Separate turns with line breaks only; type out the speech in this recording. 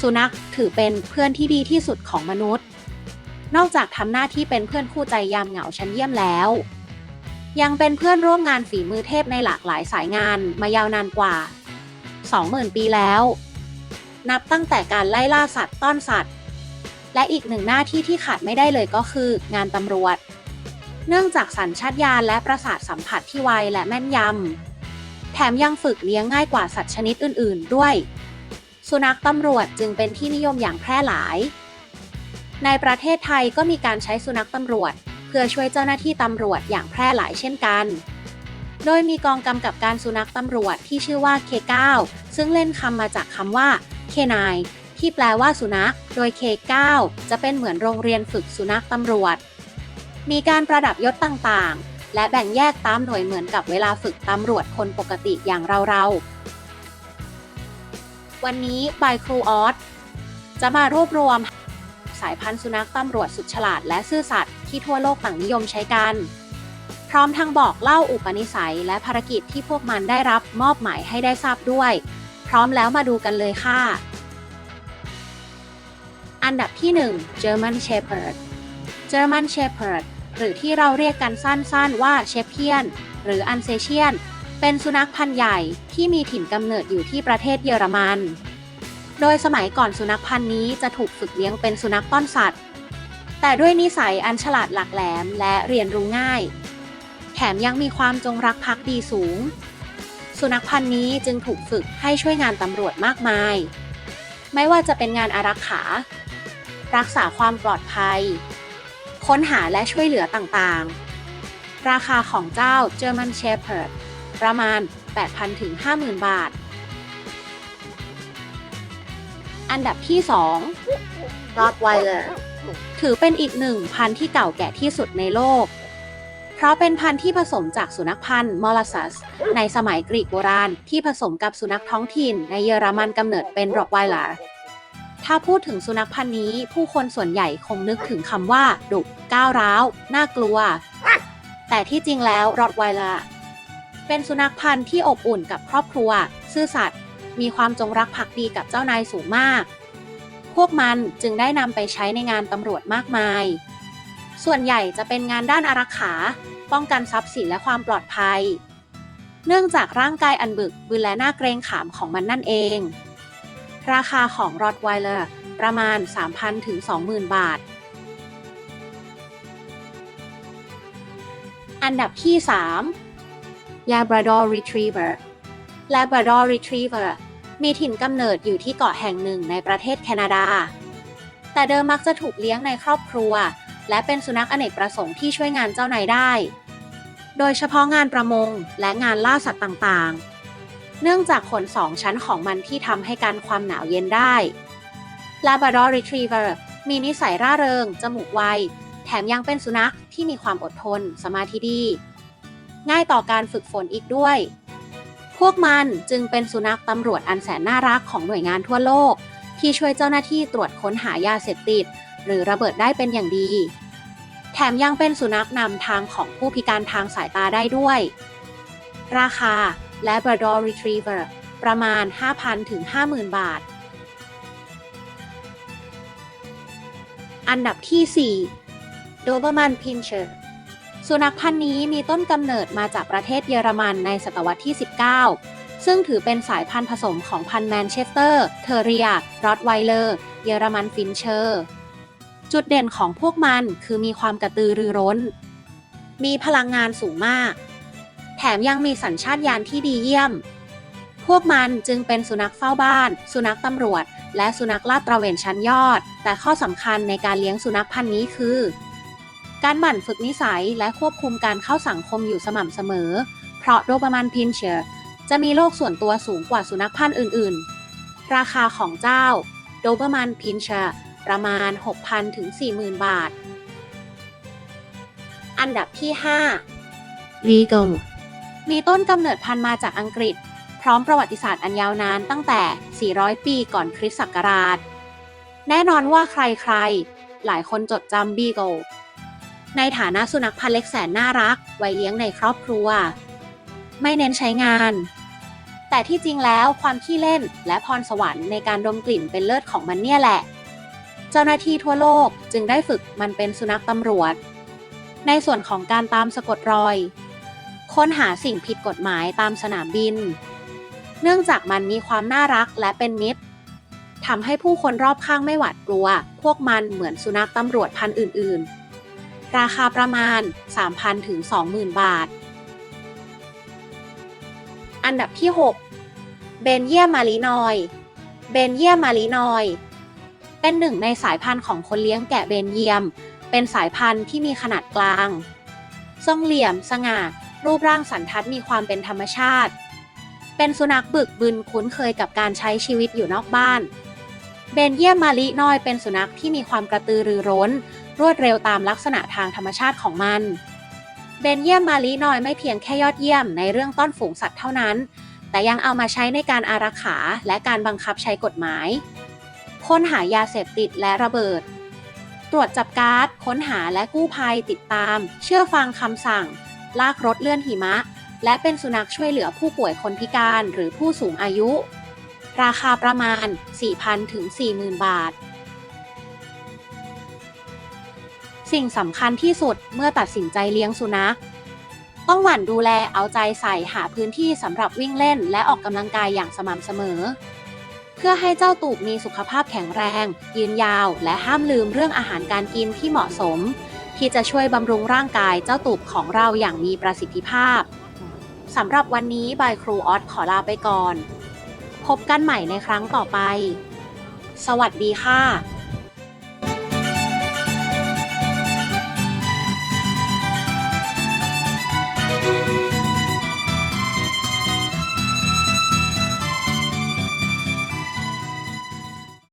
สุนัขถือเป็นเพื่อนที่ดีที่สุดของมนุษย์ นอกจากทำหน้าที่เป็นเพื่อนคู่ใจยามเหงาชั้นเยี่ยมแล้ว ยังเป็นเพื่อนร่วมงานฝีมือเทพในหลากหลายสายงานมายาวนานกว่า 20,000 ปีแล้ว นับตั้งแต่การไล่ล่าสัตว์ต้อนสัตว์ และอีกหนึ่งหน้าที่ที่ขาดไม่ได้เลยก็คือ งานตำรวจ เนื่องจากสัญชาตญาณและประสาทสัมผัสที่ไวและแม่นยำแถมยังฝึกเลี้ยงง่ายกว่าสัตว์ชนิดอื่น ๆ ด้วย สุนัขตำรวจจึงเป็นที่นิยมอย่างแพร่หลาย ในประเทศไทยก็มีการใช้สุนัขตำรวจ เพื่อช่วยเจ้าหน้าที่ตำรวจอย่างแพร่หลายเช่นกัน โดยมีกองกำกับการสุนัขตำรวจที่ชื่อว่า K9 ซึ่งเล่นคำมาจากคำว่า K9 ที่แปลว่าสุนัข โดย K9 จะเป็นเหมือนโรงเรียนฝึกสุนัขตำรวจ มีการประดับยศต่างๆ และแบ่งแยกตามหน่วยเหมือนกับเวลาฝึกตำรวจคนปกติอย่างเราๆ วันนี้บายครูออสจะมารวบรวม สายพันธุ์สุนัขตำรวจสุดฉลาดและซื่อสัตย์ที่ทั่วโลกต่างนิยมใช้กัน พร้อมทั้งบอกเล่าอุปนิสัยและภารกิจที่พวกมันได้รับมอบหมายให้ได้ทราบด้วย พร้อมแล้วมาดูกันเลยค่ะ อันดับที่ 1 German Shepherd German Shepherd หรือที่เราเรียกกันสั้นๆว่าเช p เ i ียน หรืออันเซเชียน เป็นสุนัขพันธุ์ใหญ่ที่มีถิ่นกำเนิดอยู่ที่ประเทศเยอรมัน โดยสมัยก่อนสุนัขพันธุ์นี้จะถูกฝึกเลี้ยงเป็นสุนัขต้อนสัตว์ แต่ด้วยนิสัยอันฉลาดหลักแหลมและเรียนรู้ง่าย แถมยังมีความจงรักภักดีสูง สุนัขพันธุ์นี้จึงถูกฝึกให้ช่วยงานตำรวจมากมาย ไม่ว่าจะเป็นงานอารักขา รักษาความปลอดภัย ค้นหาและช่วยเหลือต่างๆ ราคาของเจ้า German Shepherd ประมาณ 8,000 ถึง 50,000 บาท อันดับที่ 2 Rottweiler ถือเป็นอีกหนึ่งพันธุ์ที่เก่าแก่ที่สุดในโลก เพราะเป็นพันธุ์ที่ผสมจากสุนัขพันธุ์มอล s ซัสในสมัยกรีกโบราณ ที่ผสมกับสุนัขท้องถิ่น ในเยอรมันกำเนิดเป็น Rottweiler ถ้าพูดถึงสุนัขพันธุ์นี้ ผู้คนส่วนใหญ่คงนึกถึงคำว่า ดุ ก้าวร้าว น่ากลัว แต่ที่จริงแล้วรอดไวลา เป็นสุนัขพันธุ์ที่อบอุ่นกับครอบครัว ซื่อสัตย์มีความจงรักภักดีกับเจ้านายสูงมาก พวกมันจึงได้นำไปใช้ในงานตำรวจมากมาย ส่วนใหญ่จะเป็นงานด้านอารักขา ป้องกันทรัพย์สินและความปลอดภัย เนื่องจากร่างกายอันบึกบึนและหน่าเกรงขามของมันนั่นเอง ราคาของรอดไวเลอร์ประมาณ 3,000 ถึง 20,000 บาท อันดับที่ 3 Labrador Retriever Labrador Retriever มีถิ่นกำเนิดอยู่ที่เกาะแห่งหนึ่งในประเทศแคนาดา แต่เดิมมักจะถูกเลี้ยงในครอบครัว และเป็นสุนัขอเนกประสงค์ที่ช่วยงานเจ้านายได้ โดยเฉพาะงานประมงและงานล่าสัตว์ต่างๆ เนื่องจากขนสองชั้นของมันที่ทำให้การความหนาวเย็นได้ Labrador Retriever มีนิสัยร่าเริง จมูกไว แถมยังเป็นสุนัขที่มีความอดทน สมาธิดี ง่ายต่อการฝึกฝนอีกด้วย พวกมันจึงเป็นสุนัขตำรวจอันแสนน่ารักของหน่วยงานทั่วโลก ที่ช่วยเจ้าหน้าที่ตรวจค้นหายาเสพติด หรือระเบิดได้เป็นอย่างดี แถมยังเป็นสุนัขนำทางของผู้พิการทางสายตาได้ด้วย ราคา Labrador Retriever ประมาณ 5,000 ถึง 50,000 บาท อันดับที่ 4 Doberman Pinscher สุนัขพันธุ์นี้มีต้นกำเนิดมาจากประเทศเยอรมันในศตวรรษที่ 19 ซึ่งถือเป็นสายพันธุ์ผสมของพันธุ์แมนเชสเตอร์ เทอริอารอดไวเลอร์ เยอรมันฟินเชอร์ จุดเด่นของพวกมันคือมีความกระตือรือร้น มีพลังงานสูงมาก แถมยังมีสัญชาตญาณที่ดีเยี่ยม พวกมันจึงเป็นสุนัขเฝ้าบ้าน สุนัขตำรวจ และสุนัขลาดตระเวนชั้นยอด แต่ข้อสำคัญในการเลี้ยงสุนัขพันธุ์นี้คือ การหมั่นฝึกนิสัยและควบคุมการเข้าสังคมอยู่สม่ำเสมอ เพราะโดบามันพินเชอร์จะมีโลกส่วนตัวสูงกว่าสุนัขพันธุ์อื่น ๆ ราคาของเจ้าโดบามันพินเชอร์ประมาณ 6,000 ถึง 40,000 บาท อันดับที่5 Legal มีต้นกำเนิดพันธุ์มาจากอังกฤษ พร้อมประวัติศาสตร์อันยาวนานตั้งแต่ 400 ปีก่อนคริสต์ศักราช แน่นอนว่าใครๆ หลายคนจดจำบีโก ในฐานะสุนัขพันธุ์เล็กแสนน่ารัก ไว้เลี้ยงในครอบครัว ไม่เน้นใช้งาน แต่ที่จริงแล้วความขี้เล่นและพรสวรรค์ในการดมกลิ่นเป็นเลิศของมันเนี่ยแหละ เจ้าหน้าที่ทั่วโลกจึงได้ฝึกมันเป็นสุนัขตำรวจ ในส่วนของการตามสะกดรอย ค้นหาสิ่งผิดกฎหมายตามสนามบิน เนื่องจากมันมีความน่ารักและเป็นมิตรทำให้ผู้คนรอบข้างไม่หวาดกลัว พวกมันเหมือนสุนัขตำรวจพันธุ์อื่น ๆ ราคาประมาณ 3,000 ถึง 20,000 บาท อันดับที่ 6 เบนเยียมารีนอย เบนเยียมารีนอย เป็นหนึ่งในสายพันธุ์ของคนเลี้ยงแกะเบนเยียม เป็นสายพันธุ์ที่มีขนาดกลาง ทรงเหลี่ยม สง่า รูปร่างสันทัดมีความเป็นธรรมชาติ เป็นสุนัขบึกบึนคุ้นเคยกับการใช้ชีวิตอยู่นอกบ้าน เบนเยียมมาลินอยเป็นสุนัขที่มีความกระตือรือร้น รวดเร็วตามลักษณะทางธรรมชาติของมัน เบนเยียมมาลินอยไม่เพียงแค่ยอดเยี่ยมในเรื่องต้อนฝูงสัตว์เท่านั้น แต่ยังเอามาใช้ในการอารักขาและการบังคับใช้กฎหมายค้นหายาเสพติดและระเบิด ตรวจจับการ์ดค้นหาและกู้ภัยติดตาม เชื่อฟังคำสั่ง ลากรถเลื่อนหิมะ และเป็นสุนัขช่วยเหลือผู้ป่วยคนพิการหรือผู้สูงอายุ ราคาประมาณ 4,000 ถึง 40,000 บาท สิ่งสำคัญที่สุดเมื่อตัดสินใจเลี้ยงสุนัข ต้องหมั่นดูแลเอาใจใส่หาพื้นที่สำหรับวิ่งเล่นและออกกำลังกายอย่างสม่ำเสมอ เพื่อให้เจ้าตูบมีสุขภาพแข็งแรง ยืนยาว และห้ามลืมเรื่องอาหารการกินที่เหมาะสม ที่จะช่วยบำรุงร่างกายเจ้าตูบของเราอย่างมีประสิทธิภาพสำหรับวันนี้บายครูออสขอลาไปก่อน พบกันใหม่ในครั้งต่อไป สวัสดีค่ะ